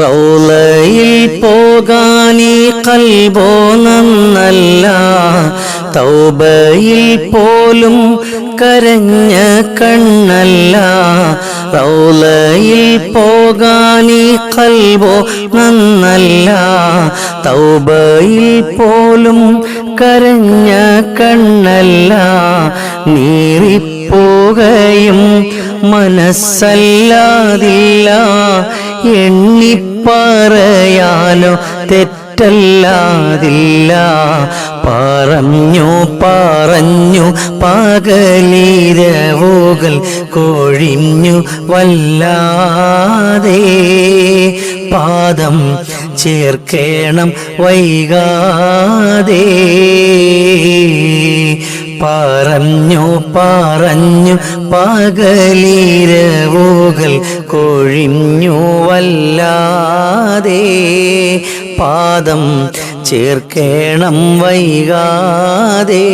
റൗലയിൽ പോകാനീ കൽബോ നന്നല്ല. തൗബയിൽ പോലും കരഞ്ഞ കണ്ണല്ല. റൗലയിൽ പോകാനീ കൽബോ നന്നല്ല. തൗബയിൽ പോലും കരഞ്ഞ കണ്ണല്ല. നീറിപ്പോകയും മനസ്സല്ലാതില്ല. എണ്ണിപ്പറയാനോ തെറ്റല്ലാതില്ല. പറഞ്ഞു പറഞ്ഞു പകലീരവുകൾ കൊഴിഞ്ഞു വല്ലാതെ. പാദം ചേർക്കേണം വൈകാതെ. പറഞ്ഞു പറഞ്ഞു പകലീരവുകൾ കൊഴിഞ്ഞു പാദം ചേർക്കേണം വൈകാതെ.